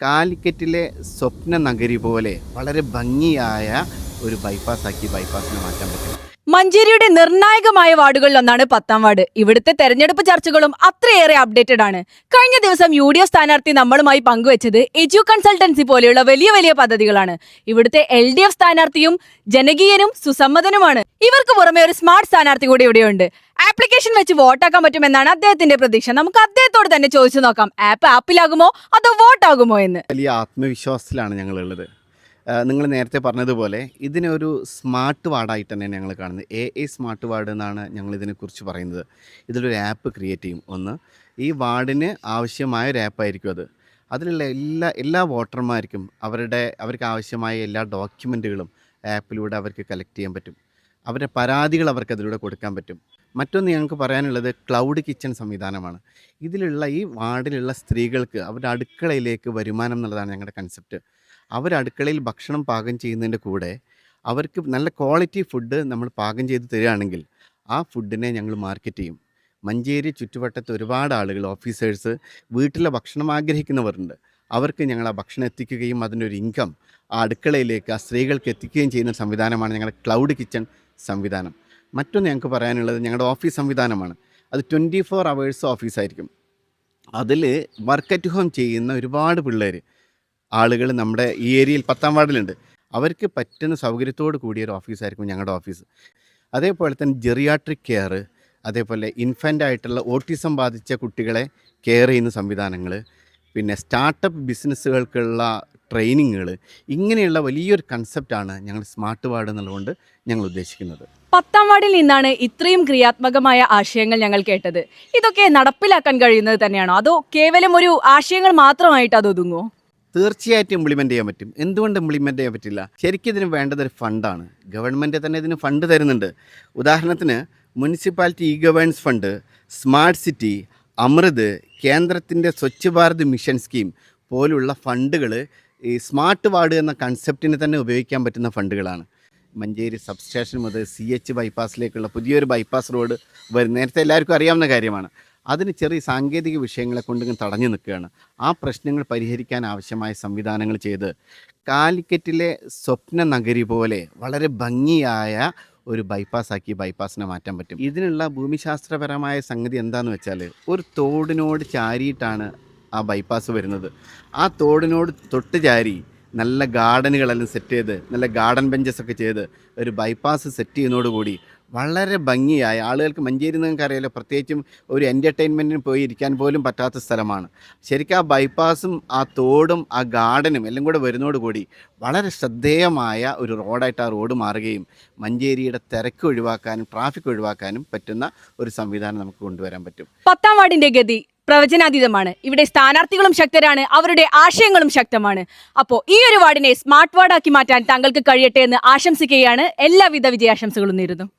കാലിക്കറ്റിലെ സ്വപ്ന നഗരി പോലെ വളരെ ഭംഗിയായ ഒരു ബൈപ്പാസാക്കി ബൈപ്പാസിനെ മാറ്റാൻ പറ്റും. മഞ്ചേരിയുടെ നിർണായകമായ വാർഡുകളിലൊന്നാണ് പത്താം വാർഡ്. ഇവിടുത്തെ തെരഞ്ഞെടുപ്പ് ചർച്ചകളും അത്രയേറെ അപ്ഡേറ്റഡ് ആണ്. കഴിഞ്ഞ ദിവസം യു ഡി എഫ് സ്ഥാനാർത്ഥി നമ്മളുമായി പങ്കുവച്ചത് എജു കൺസൾട്ടൻസി പോലെയുള്ള വലിയ വലിയ പദ്ധതികളാണ്. ഇവിടുത്തെ എൽ ഡി എഫ് സ്ഥാനാർത്ഥിയും ജനകീയനും സുസമ്മതനുമാണ്. ഇവർക്ക് പുറമെ ഒരു സ്മാർട്ട് സ്ഥാനാർത്ഥി കൂടി ഇവിടെയുണ്ട്. ആപ്ലിക്കേഷൻ വെച്ച് വോട്ടാക്കാൻ പറ്റുമെന്നാണ് അദ്ദേഹത്തിന്റെ പ്രതീക്ഷ. നമുക്ക് അദ്ദേഹത്തോട് തന്നെ ചോദിച്ചു നോക്കാം. ആപ്പ് ആപ്പിലാകുമോ അതോ വോട്ടാകുമോ എന്ന്? വലിയ ആത്മവിശ്വാസത്തിലാണ് ഞങ്ങളുള്ളത്. നിങ്ങൾ നേരത്തെ പറഞ്ഞതുപോലെ ഇതിനെ ഒരു സ്മാർട്ട് വാർഡായിട്ട് തന്നെയാണ് ഞങ്ങൾ കാണുന്നത്. എ എ സ്മാർട്ട് വാർഡ് എന്നാണ് ഞങ്ങൾ ഇതിനെക്കുറിച്ച് പറയുന്നത്. ഇതിലൊരു ആപ്പ് ക്രിയേറ്റ് ചെയ്യും. ഒന്ന് ഈ വാർഡിന് ആവശ്യമായ ഒരു ആപ്പായിരിക്കും അത്. അതിലുള്ള എല്ലാ എല്ലാ വോട്ടർമാർക്കും അവരുടെ അവർക്ക് ആവശ്യമായ എല്ലാ ഡോക്യുമെന്റുകളും ആപ്പിലൂടെ അവർക്ക് കളക്ട് ചെയ്യാൻ പറ്റും. അവരുടെ പരാതികൾ അവർക്ക് അതിലൂടെ കൊടുക്കാൻ പറ്റും. മറ്റൊന്ന് ഞങ്ങൾക്ക് പറയാനുള്ളത് ക്ലൗഡ് കിച്ചൺ സംവിധാനമാണ്. ഇതിലുള്ള ഈ വാർഡിലുള്ള സ്ത്രീകൾക്ക് അവരുടെ അടുക്കളയിലേക്ക് വരുമാനം എന്നുള്ളതാണ് ഞങ്ങളുടെ കൺസെപ്റ്റ് അവർ അടുക്കളയിൽ ഭക്ഷണം പാകം ചെയ്യുന്നതിന്റെ കൂടെ അവർക്ക് നല്ല ക്വാളിറ്റി ഫുഡ് നമ്മൾ പാകം ചെയ്ത് തരികയാണെങ്കിൽ ആ ഫുഡിനെ ഞങ്ങൾ മാർക്കറ്റ് ചെയ്യും. മഞ്ചേരി ചുറ്റുവട്ടത്ത് ഒരുപാട് ആളുകൾ ഓഫീസേഴ്സ് വീട്ടിലെ ഭക്ഷണം ആഗ്രഹിക്കുന്നവരുണ്ട്. അവർക്ക് ഞങ്ങൾ ആ ഭക്ഷണം എത്തിക്കുകയും അതിന്റെ ഒരു ഇൻകം ആ അടുക്കളയിലേക്ക് ആ സ്ത്രീകൾക്ക് എത്തിക്കുകയും ചെയ്യുന്ന സംവിധാനമാണ് ഞങ്ങളുടെ ക്ലൗഡ് കിച്ചൺ സംവിധാനം. മറ്റൊന്ന് ഞങ്ങൾക്ക് പറയാനുള്ളത് ഞങ്ങളുടെ ഓഫീസ് സംവിധാനമാണ്. അത് ട്വന്റി ഫോർ അവേഴ്സ് ഓഫീസായിരിക്കും. അതിൽ വർക്ക് അറ്റ് ഹോം ചെയ്യുന്ന ഒരുപാട് പിള്ളേർ ആളുകൾ നമ്മുടെ ഈ ഏരിയയിൽ പത്താം വാർഡിലുണ്ട്. അവർക്ക് പറ്റുന്ന സൗകര്യത്തോട് കൂടിയ ഒരു ഓഫീസായിരിക്കും ഞങ്ങളുടെ ഓഫീസ്. അതേപോലെ തന്നെ ജെറിയാട്രിക് കെയർ അതേപോലെ ഇൻഫന്റ് ആയിട്ടുള്ള ഓട്ടിസം ബാധിച്ച കുട്ടികളെ കെയർ ചെയ്യുന്ന സംവിധാനങ്ങൾ പിന്നെ സ്റ്റാർട്ടപ്പ് ബിസിനസ്സുകൾക്കുള്ള ട്രെയിനിങ്ങുകൾ ഇങ്ങനെയുള്ള വലിയൊരു കൺസെപ്റ്റാണ് ഞങ്ങൾ സ്മാർട്ട് വാർഡ് എന്നുള്ളതുകൊണ്ട് ഞങ്ങൾ ഉദ്ദേശിക്കുന്നത്. പത്താം വാർഡിൽ നിന്നാണ് ഇത്രയും ക്രിയാത്മകമായ ആശയങ്ങൾ ഞങ്ങൾ കേട്ടത്. ഇതൊക്കെ നടപ്പിലാക്കാൻ കഴിയുന്നത് തന്നെയാണോ? അതോ കേവലം ഒരു ആശയങ്ങൾ മാത്രമായിട്ട് അത് ഒതുങ്ങുമോ തീർച്ചയായിട്ടും ഇംപ്ലിമെന്റ് ചെയ്യാൻ പറ്റും. എന്തുകൊണ്ട് ഇംപ്ലിമെന്റ് ചെയ്യാൻ പറ്റില്ല. ശരിക്കും ഇതിന് വേണ്ടത് ഒരു ഫണ്ടാണ് ഗവൺമെന്റ് തന്നെ ഇതിന് ഫണ്ട് തരുന്നുണ്ട്. ഉദാഹരണത്തിന് municipality E governance fund smart city Amrut കേന്ദ്രത്തിന്റെ സ്വച്ഛ് ഭാരത് മിഷൻ സ്കീം പോലുള്ള ഫണ്ടുകൾ ഈ സ്മാർട്ട് വാർഡ് എന്ന കൺസെപ്റ്റിനെ തന്നെ ഉപയോഗിക്കാൻ പറ്റുന്ന ഫണ്ടുകളാണ് മഞ്ചേരി സബ്സ്റ്റേഷൻ മുതൽ സി എച്ച് ബൈപ്പാസിലേക്കുള്ള പുതിയൊരു ബൈപ്പാസ് റോഡ് വരും നേരത്തെ എല്ലാവർക്കും അറിയാവുന്ന കാര്യമാണ്. അതിന് ചെറിയ സാങ്കേതിക വിഷയങ്ങളെ കൊണ്ട് ഇങ്ങനെ തടഞ്ഞു നിൽക്കുകയാണ്. ആ പ്രശ്നങ്ങൾ പരിഹരിക്കാൻ ആവശ്യമായ സംവിധാനങ്ങൾ ചെയ്ത് കാലിക്കറ്റിലെ സ്വപ്ന നഗരി പോലെ വളരെ ഭംഗിയായ ഒരു ബൈപ്പാസാക്കി ബൈപ്പാസിനെ മാറ്റാൻ പറ്റും. ഇതിനുള്ള ഭൂമിശാസ്ത്രപരമായ സംഗതി എന്താണെന്ന് വെച്ചാൽ ഒരു തോടിനോട് ചാരിയിട്ടാണ് ആ ബൈപ്പാസ് വരുന്നത്. ആ തോടിനോട് തൊട്ട് ചാരി നല്ല ഗാർഡനുകളെല്ലാം സെറ്റ് ചെയ്ത് നല്ല ഗാർഡൻ ബെഞ്ചസ് ഒക്കെ ചെയ്ത് ഒരു ബൈപ്പാസ് സെറ്റ് ചെയ്യുന്നതോടുകൂടി വളരെ ഭംഗിയായി ആളുകൾക്ക് മഞ്ചേരി നിങ്ങൾക്ക് അറിയാലോ പ്രത്യേകിച്ചും ഒരു എന്റർടൈൻമെന്റിന് പോയി ഇരിക്കാൻ പോലും പറ്റാത്ത സ്ഥലമാണ്. ശരിക്കും ആ ബൈപ്പാസും ആ തോടും ആ ഗാർഡനും എല്ലാം കൂടെ വരുന്നതോടുകൂടി വളരെ ശ്രദ്ധേയമായ ഒരു റോഡായിട്ട് ആ റോഡ് മാറുകയും മഞ്ചേരിയുടെ തിരക്ക് ഒഴിവാക്കാനും ട്രാഫിക് ഒഴിവാക്കാനും പറ്റുന്ന ഒരു സംവിധാനം നമുക്ക് കൊണ്ടുവരാൻ പറ്റും. പത്താം വാർഡിന്റെ ഗതി പ്രവചനാതീതമാണ്. ഇവിടെ സ്ഥാനാർത്ഥികളും ശക്തരാണ് അവരുടെ ആശയങ്ങളും ശക്തമാണ്. അപ്പോൾ ഈ ഒരു വാർഡിനെ സ്മാർട്ട് വാർഡാക്കി മാറ്റാൻ താങ്കൾക്ക് കഴിയട്ടെ എന്ന് ആശംസിക്കുകയാണ്. എല്ലാവിധ വിജയാശംസകളും നേരുന്നു.